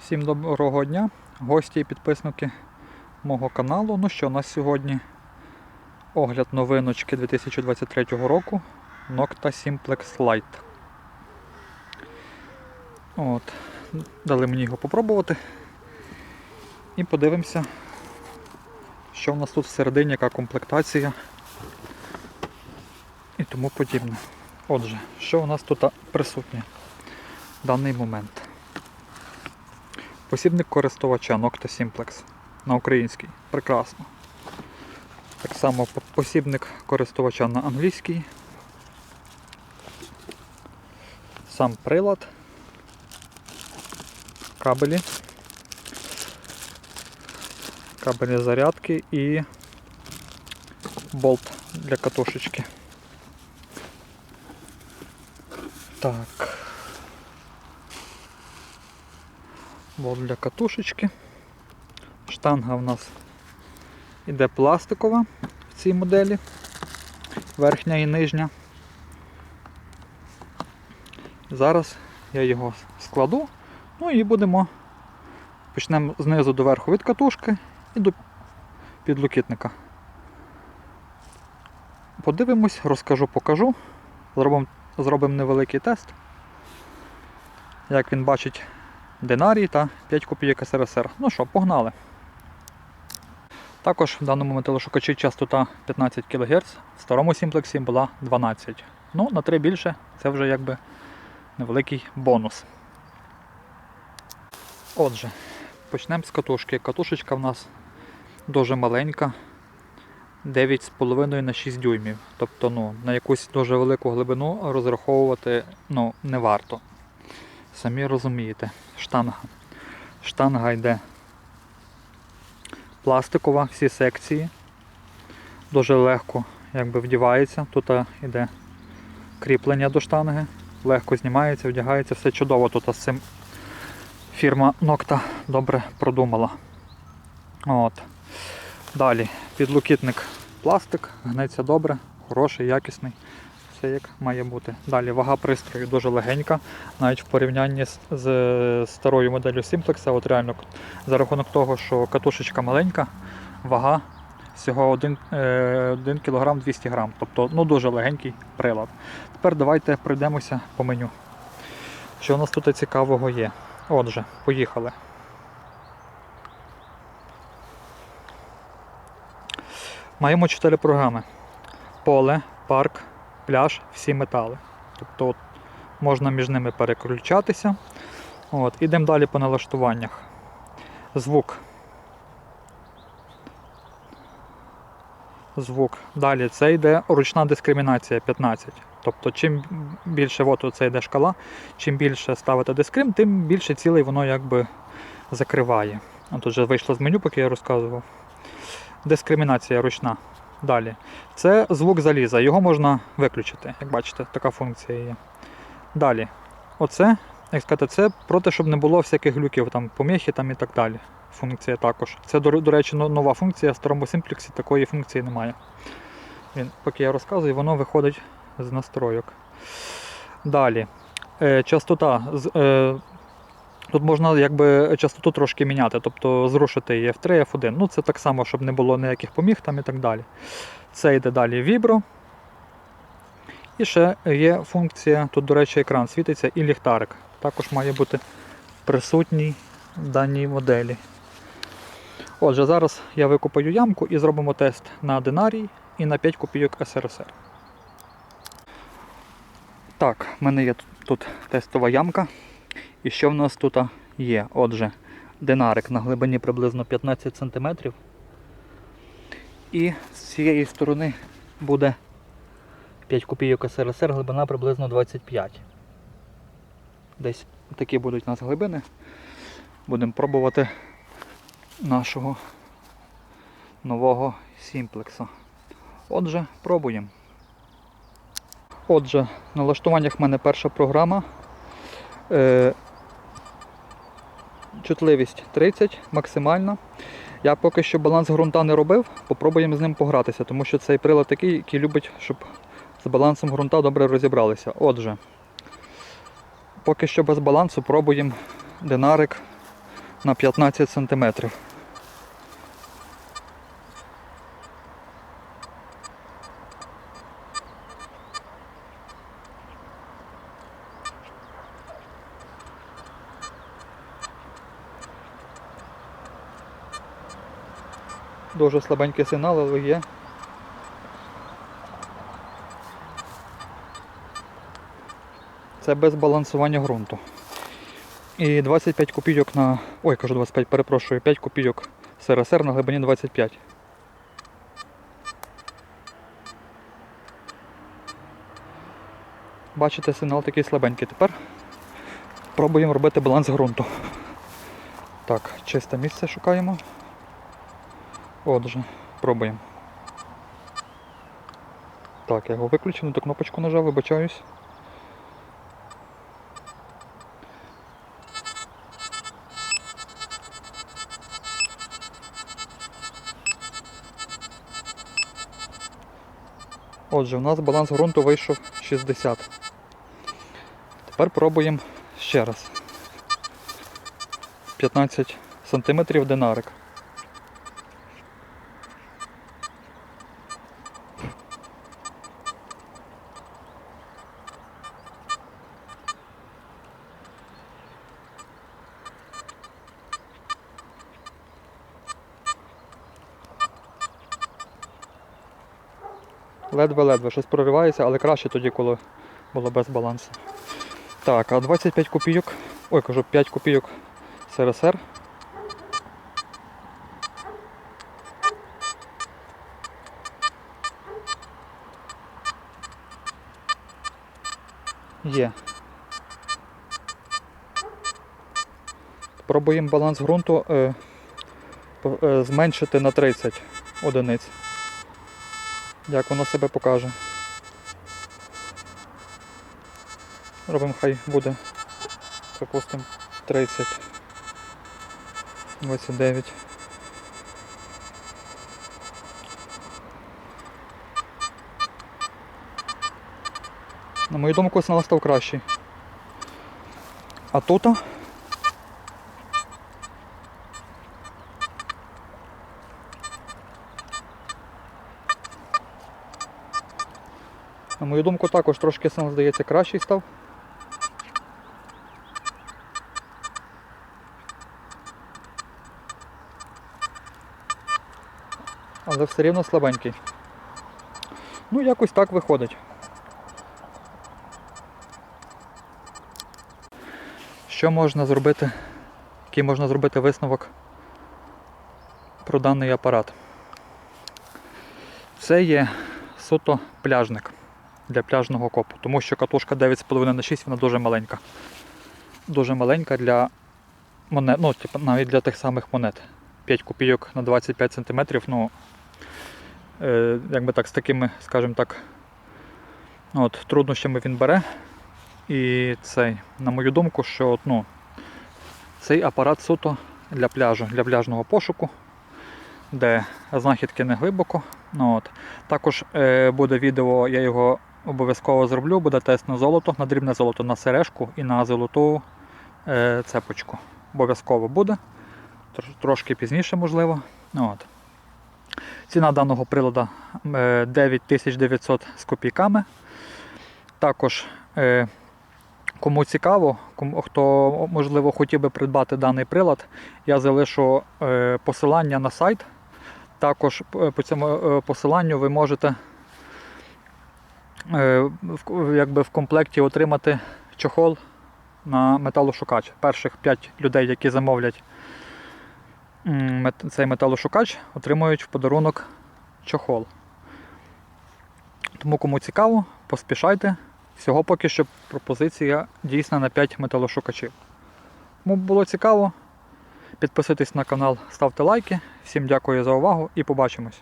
Всім доброго дня, гості і підписники мого каналу. Ну що, у нас сьогодні огляд новиночки 2023 року Nocta Simplex Lite. От, дали мені його попробувати. І подивимося, що в нас тут всередині, яка комплектація і тому подібне. Отже, що у нас тут присутнє в даний момент? Посібник користувача Nocta Simplex на український. Прекрасно. Так само посібник користувача на англійський. Сам прилад. Кабелі. Кабелі зарядки і болт для катушечки. Так. Болт для катушечки. Штанга в нас іде пластикова в цій моделі, верхня і нижня. Зараз я його складу, ну і будемо почнемо знизу до верху від катушки і до підлокітника. Подивимось, розкажу, покажу. Зробимо зробимо невеликий тест. Як він бачить динарій та 5 копійок СРСР. Ну що, погнали. Також в даному металошукачі частота 15 кГц, в старому сімплексі була 12. Ну, на 3 більше це вже якби невеликий бонус. Отже, почнемо з катушки. Катушечка в нас дуже маленька. 9,5 на 6 дюймів. Тобто ну, на якусь дуже велику глибину розраховувати ну, не варто. Самі розумієте, штанга. Штанга йде пластикова, всі секції. Дуже легко якби, вдівається. Тут йде кріплення до штанги, легко знімається, вдягається, все чудово тут з цим фірма Nocta добре продумала. От. Далі підлокітник пластик, гнеться добре, хороший, якісний. Все як має бути. Далі вага пристрою дуже легенька, навіть в порівнянні з, з старою моделлю Simplex, от реально за рахунок того, що катушечка маленька, вага всього 1, е, 1 кг 200 г. Тобто ну, дуже легенький прилад. Тепер давайте пройдемося по меню. Що у нас тут цікавого є? Отже, поїхали. Маємо 4 програми: поле, парк, пляж, всі метали. Тобто от, можна між ними переключатися. От, Ідемо далі по налаштуваннях. Звук. Звук. Далі це йде ручна дискримінація 15. Тобто, чим більше от це йде шкала, чим більше ставити дискрим, тим більше цілей воно якби закриває. От вже вийшло з меню, поки я розказував. Дискримінація ручна. Далі. Це звук заліза, його можна виключити, як бачите, така функція є. Далі. Оце, як сказати, це проти, щоб не було всяких глюків, там, поміхи там і так далі. Функція також. Це, до, до речі, нова функція, в старому симплексі такої функції немає. Він, поки я розказую, воно виходить з настройок. Далі. Е, частота. Тут можна якби частоту трошки міняти, тобто зрушити її F3, F1. Ну це так само, щоб не було ніяких поміг там і так далі. Це йде далі вібро. І ще є функція, тут, до речі, екран світиться і ліхтарик. Також має бути присутній в даній моделі. Отже, зараз я викопаю ямку і зробимо тест на динарій і на 5 копійок СРСР. Так, в мене є тут тестова ямка. І що в нас тут є? Отже, динарик на глибині приблизно 15 см. І з цієї сторони буде 5 копійок СРСР, глибина приблизно 25. Десь такі будуть у нас глибини. Будемо пробувати нашого нового сімплекса. Отже, пробуємо. Отже, в налаштуваннях в мене перша програма. Е, чутливість 30 максимальна. Я поки що баланс ґрунта не робив, попробуємо з ним погратися, тому що цей прилад такий, який любить, щоб з балансом ґрунта добре розібралися. Отже, поки що без балансу пробуємо динарик на 15 см. Дуже слабенький сигнал, але є. Це без балансування ґрунту. І 25 копійок на... Ой, кажу 25, перепрошую, 5 копійок СРСР на глибині 25. Бачите, сигнал такий слабенький. Тепер пробуємо робити баланс ґрунту. Так, чисте місце шукаємо. Отже, пробуємо. Так, я його виключив, не ту кнопочку нажав, вибачаюсь. Отже, у нас баланс ґрунту вийшов 60. Тепер пробуємо ще раз. 15 см динарик. Ледве-ледве щось проривається, але краще тоді, коли було без балансу. Так, а 25 копійок, ой, кажу 5 копійок СРСР. Є. Пробуємо баланс ґрунту е, е, зменшити на 30 одиниць. Як воно себе покаже. Робимо хай буде, припустимо, 30, 29. На мою думку, сигнал став кращий. А тут На мою думку, також трошки сигнал, здається, кращий став. Але все рівно слабенький. Ну, якось так виходить. Що можна зробити? Який можна зробити висновок про даний апарат? Це є суто пляжник для пляжного копу, тому що катушка 9,5 на 6 вона дуже маленька. Дуже маленька для монет, ну, типу, навіть для тих самих монет. 5 копійок на 25 см, ну, е, якби так, з такими, скажімо так, от, труднощами він бере. І цей, на мою думку, що от, ну, цей апарат суто для пляжу, для пляжного пошуку, де знахідки не глибоко. Ну, от. Також е, буде відео, я його обов'язково зроблю, буде тест на золото, на дрібне золото, на сережку і на золоту е, цепочку. Обов'язково буде. Трошки пізніше, можливо. Ну, От. Ціна даного прилада е, 9900 з копійками. Також, е, кому цікаво, кому, хто можливо хотів би придбати даний прилад, я залишу е, посилання на сайт. Також е, по цьому е, посиланню ви можете е, якби в комплекті отримати чохол на металошукач. Перших 5 людей, які замовлять цей металошукач, отримують в подарунок чохол. Тому кому цікаво, поспішайте. Всього поки що пропозиція дійсна на 5 металошукачів. Кому було цікаво, підписуйтесь на канал, ставте лайки. Всім дякую за увагу і побачимось.